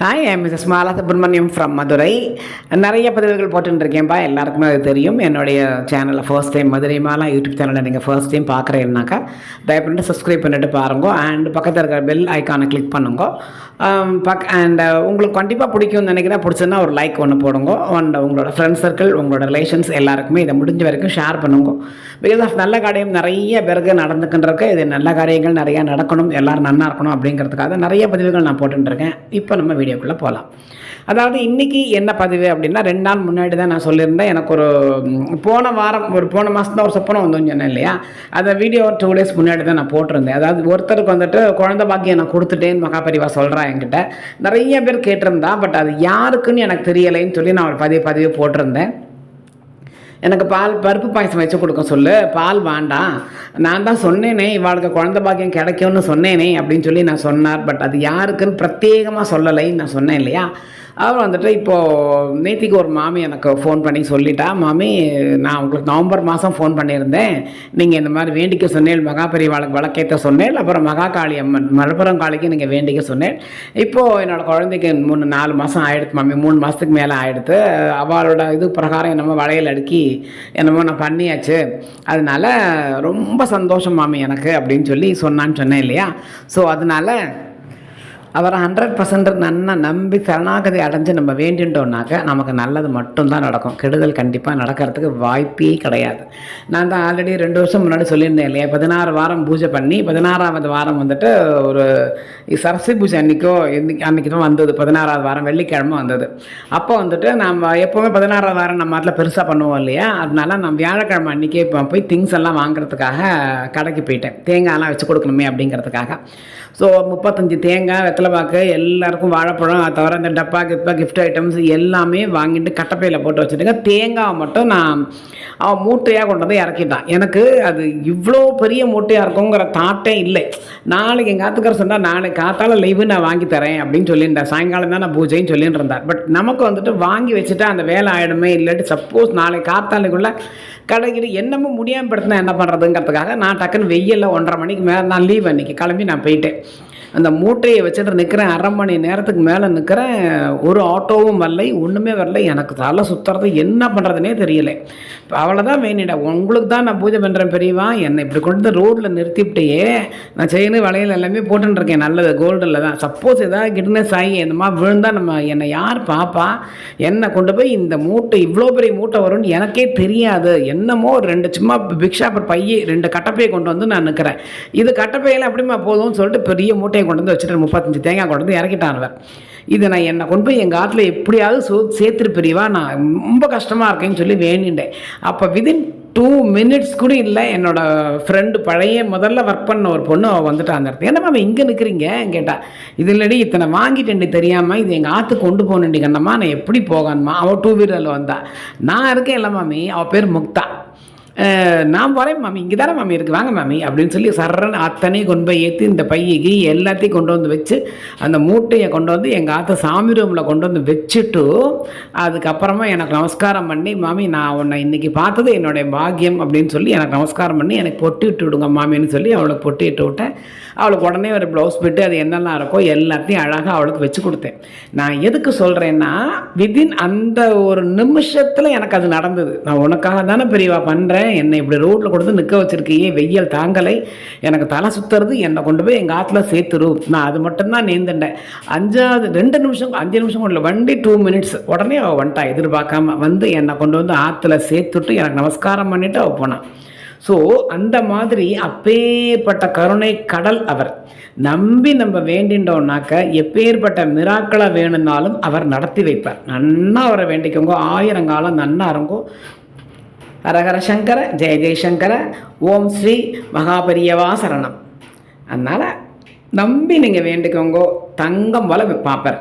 Hi I miss Mala Subramaniam from Madurai நிறைய பதிவுகள் போட்டுருக்கேன்ப்பா எல்லாருக்குமே அது தெரியும். என்னுடைய சேனலில் first time Madurai Mala YouTube சேனலில் நீங்கள் ஃபர்ஸ்ட் டைம் பார்க்குறீங்கனாக்கா தயவு பண்ணிட்டு சப்ஸ்கிரைப் பண்ணிட்டு பாருங்க. அண்ட் பக்கத்தில் இருக்கிற பெல் ஐக்கானை கிளிக் பண்ணுங்க. பக் அண்ட் uh, உங்களுக்கு கண்டிப்பாக பிடிக்கும்னு நினைக்கிறேன். பிடிச்சதுன்னா ஒரு லைக் ஒன்று போடுங்க. அண்ட் உங்களோட ஃப்ரெண்ட்ஸ் சர்க்கிள் உங்களோட ரிலேஷன்ஸ் எல்லாருக்குமே இதை முடிஞ்ச வரைக்கும் ஷேர் பண்ணுங்க. பிகாஸ் ஆஃப் நல்ல காரியம் நிறைய பேருக்கு நடந்துக்கின்றிருக்கு. இது நல்ல காரியங்கள் நிறையா நடக்கணும். எல்லோரும் நல்லா இருக்கணும் அப்படிங்கிறதுக்காக நிறைய பதிவுகள் நான் போட்டுருக்கேன் இப்போ நம்ம வீடியோக்குள்ளே போகலாம் அதாவது இன்றைக்கி என்ன பதிவு அப்படின்னா ரெண்டு நாள் முன்னாடி தான் நான் சொல்லியிருந்தேன். எனக்கு ஒரு போன வாரம் ஒரு போன மாதம் தான் ஒரு சொப்பனம் வந்தோன்னு சொன்னேன் இல்லையா? அந்த வீடியோ ஒரு டூ டேஸ் முன்னாடி தான் நான் போட்டிருந்தேன். அதாவது ஒருத்தருக்கு வந்துட்டு குழந்தை பாக்கியம் நான் கொடுத்துட்டேன்னு மகாபரிவா சொல்கிறா என்கிட்ட. நிறைய பேர் கேட்டிருந்தா பட் அது யாருக்குன்னு எனக்கு தெரியலைன்னு சொல்லி நான் ஒரு பதிவு பதிவு போட்டிருந்தேன். எனக்கு பால் பருப்பு பாயசம் வச்சு கொடுக்க சொல்லு. பால் வேண்டாம். நான் தான் சொன்னேனே இவாளுக்கு குழந்தை பாக்கியம் கிடைக்கும்னு சொன்னேனே அப்படின்னு சொல்லி நான் சொன்னார். பட் அது யாருக்குன்னு பிரத்யேகமாக சொல்லலைன்னு நான் சொன்னேன் இல்லையா? அப்புறம் வந்துட்டு இப்போது நேத்திக்கு ஒரு மாமி எனக்கு ஃபோன் பண்ணி சொல்லிட்டா மாமி நான் உங்களுக்கு நவம்பர் மாதம் ஃபோன் பண்ணியிருந்தேன். நீங்கள் இந்த மாதிரி வேண்டிக்க சொன்னேன் மகாபெரிவாளுக்கு வழக்கேற்ற சொன்னேன் அப்புறம் மகா காளி அம்மன் மலப்புரம் காளிக்கு நீங்கள் வேண்டிக்க சொன்னேன் இப்போது என்னோட குழந்தைக்கு மூணு நாலு மாதம் ஆகிடுது மாமி மூணு மாதத்துக்கு மேலே ஆகிடுது அவளோட இது பிரகாரம் என்னமோ வளையல் அடுக்கி என்னமோ நான் பண்ணியாச்சு. அதனால ரொம்ப சந்தோஷம் மாமி எனக்கு அப்படின்னு சொல்லி சொன்னான்னு சொன்னேன் இல்லையா? ஸோ அதனால அவரை ஹண்ட்ரட் பர்சன்ட் நன்னா நம்பி சரணாகதி அடைஞ்சு நம்ம வேண்டிட்டோம்னாக்க நமக்கு நல்லது மட்டும்தான் நடக்கும். கெடுதல் கண்டிப்பாக நடக்கிறதுக்கு வாய்ப்பே கிடையாது. நான் தான் ஆல்ரெடி ரெண்டு வருஷம் முன்னாடி சொல்லியிருந்தேன் இல்லையா? பதினாறு வாரம் பூஜை பண்ணி பதினாறாவது வாரம் வந்துட்டு ஒரு சரஸ்வதி பூஜை அன்றைக்கோ இன்னைக்கு அன்றைக்கி தான் வந்தது. பதினாறாவது வாரம் வெள்ளிக்கிழமை வந்தது. அப்போ வந்துட்டு நம்ம எப்போவுமே பதினாறாவது வாரம் நம்ம அதில் பெருசாக பண்ணுவோம் இல்லையா? அதனால நான் வியாழக்கிழமை அன்றைக்கே இப்போ போய் திங்ஸ் எல்லாம் வாங்குறதுக்காக கடைக்கு போயிட்டேன். தேங்காயெல்லாம் வச்சு கொடுக்கணுமே அப்படிங்கிறதுக்காக. ஸோ முப்பத்தஞ்சு தேங்காய் வெத்தலைப்பாக்கு எல்லாருக்கும் வாழைப்பழம் அதை தவிர அந்த டப்பா கிப்பா கிஃப்ட் ஐட்டம்ஸ் எல்லாமே வாங்கிட்டு கட்டப்பையில் போட்டு வச்சுட்டுங்க. தேங்காவை மட்டும் நான் அவன் மூட்டையாக கொண்டு வந்து இறக்கிட்டான். எனக்கு அது இவ்வளோ பெரிய மூட்டையாக இருக்குங்கிற தாட்டே இல்லை. நாளைக்கு எங்கள் ஆத்துக்கார சொன்னால் நாளைக்கு காத்தால லைவு நான் வாங்கி தரேன் அப்படின்னு சொல்லியிருந்தேன் சாயங்காலம் தான் நான் பூஜைன்னு சொல்லிட்டு இருந்தார் பட் நமக்கு வந்துட்டு வாங்கி வச்சுட்டா அந்த வேலை ஆகிடுமே இல்லாட்டி சப்போஸ் நாளைக்கு காத்தாலைக்குள்ளே கடைக்கிட்டு என்னமோ முடியாமல் படுத்தினா என்ன பண்ணுறதுங்கிறதுக்காக நான் டக்குன்னு வெயிலில் ஒன்றரை மணிக்கு மேலே நான் லீவ் அன்றைக்கி கிளம்பி நான் போயிட்டேன். அந்த மூட்டையை வச்சுட்டு நிற்கிறேன் அரை மணி நேரத்துக்கு மேலே நிற்கிறேன் ஒரு ஆட்டோவும் வரலை ஒன்றுமே வரல எனக்கு தலை சுற்றுறது என்ன பண்ணுறதுனே தெரியல. இப்போ அவ்வளோதான் வேணிடா உங்களுக்கு தான் நான் பூஜை பண்ணுறேன் பெரியவா. என்னை இப்படி கொண்டு வந்து ரோட்டில் நிறுத்திவிட்டேயே. நான் செயின் வளையல் எல்லாமே போட்டுருக்கேன் நல்லது கோல்டில் தான். சப்போஸ் ஏதாவது கிட்னஸ் ஆகி இந்த மாதிரி விழுந்தால் நம்ம என்னை யார் பாப்பா? என்னை கொண்டு போய் இந்த மூட்டை இவ்வளோ பெரிய மூட்டை வரும்னு எனக்கே தெரியாது. என்னமோ ஒரு ரெண்டு சும்மா பிக்ஷாப்பர் பையை ரெண்டு கட்டப்பையை கொண்டு வந்து நான் நிற்கிறேன் இது கட்டப்பையில் அப்படிமா போதும்னு சொல்லிட்டு பெரிய மூட்டை மூட்டையை கொண்டு வந்து வச்சுட்டு முப்பத்தஞ்சு தேங்காய் கொண்டு வந்து இறக்கிட்டான் இதை நான் என்னை கொண்டு போய் எங்கள் ஆற்றுல எப்படியாவது சோ சேர்த்துட்டு நான் ரொம்ப கஷ்டமாக இருக்கேன்னு சொல்லி வேண்டிட்டேன் அப்போ விதின் டூ மினிட்ஸ் கூட இல்லை என்னோட ஃப்ரெண்டு பழைய முதல்ல ஒர்க் பண்ண ஒரு பொண்ணு அவள் வந்துட்டா அந்த இடத்துக்கு. என்ன இங்கே நிற்கிறீங்க கேட்டா இது இல்லடி இத்தனை வாங்கிட்டேன்டி தெரியாமல் இது எங்கள் ஆற்று கொண்டு போகணுண்டி கண்ணம்மா நான் எப்படி போகணுமா அவள் டூ வீலரில் வந்தா. நான் இருக்கேன் இல்லை மாமி அவள் பேர் முக்தா. நான் வரேன் மாமி. இங்கே தானே மாமி இருக்குது வாங்க மாமி. அப்படின்னு சொல்லி சரண் அத்தனையும் கொண்டு போய் ஏற்றி இந்த பையகி எல்லாத்தையும் கொண்டு வந்து வச்சு அந்த மூட்டையை கொண்டு வந்து எங்கள் ஆத்த சாமி ரூமில் கொண்டு வந்து வச்சுட்டு அதுக்கப்புறமா எனக்கு நமஸ்காரம் பண்ணி மாமி நான் உன்னை இன்னைக்கு பார்த்தது என்னுடைய பாக்கியம். அப்படின்னு சொல்லி எனக்கு நமஸ்காரம் பண்ணி எனக்கு பொட்டி இட்டு விடுங்க மாமின்னு சொல்லி அவளுக்கு பொட்டி இட்டு விட்டேன். அவளுக்கு உடனே ஒரு ப்ளவுஸ் போட்டு அது என்னெல்லாம் இருக்கோ எல்லாத்தையும் அழகாக அவளுக்கு வச்சு கொடுத்தேன். நான் எதுக்கு சொல்கிறேன்னா விதின் அந்த ஒரு நிமிஷத்தில் எனக்கு அது நடந்தது. நான் உனக்காக தானே பெரியவா பண்ணுறேன் என்னை இப்படி ரோட்டில் கொடுத்து நிற்க வச்சுருக்கியே வெயில் தாங்கலை. எனக்கு தலை சுற்றுறது என்னை கொண்டு போய் எங்கள் ஆற்றுல சேர்த்துரு. நான் அது மட்டும்தான் நேர்ந்துட்டேன். அஞ்சாவது ரெண்டு நிமிஷம் அஞ்சு நிமிஷம் கொண்டு வண்டி டூ மினிட்ஸ் உடனே அவள் வந்துட்டா எதிர்பார்க்காம வந்து என்னை கொண்டு வந்து ஆற்றுல சேர்த்துட்டு எனக்கு நமஸ்காரம் பண்ணிவிட்டு அவள் போனான் ஸோ அந்த மாதிரி அப்பேற்பட்ட கருணை கடல் அவர். நம்பி நம்ம வேண்டின்றோம்னாக்க எப்பேற்பட்ட மிராக்களை வேணும்னாலும் அவர் நடத்தி வைப்பார். நன்னா அவரை வேண்டிக்கோங்க ஆயிரம் காலம் நன்னா இருங்கோ ஹரஹர சங்கர ஜெய ஜெயசங்கர ஓம் ஸ்ரீ மகாபரியவா சரணம். அதனால் நம்பி நீங்கள் வேண்டுக்கோங்கோ தங்கம் போல பார்ப்பார்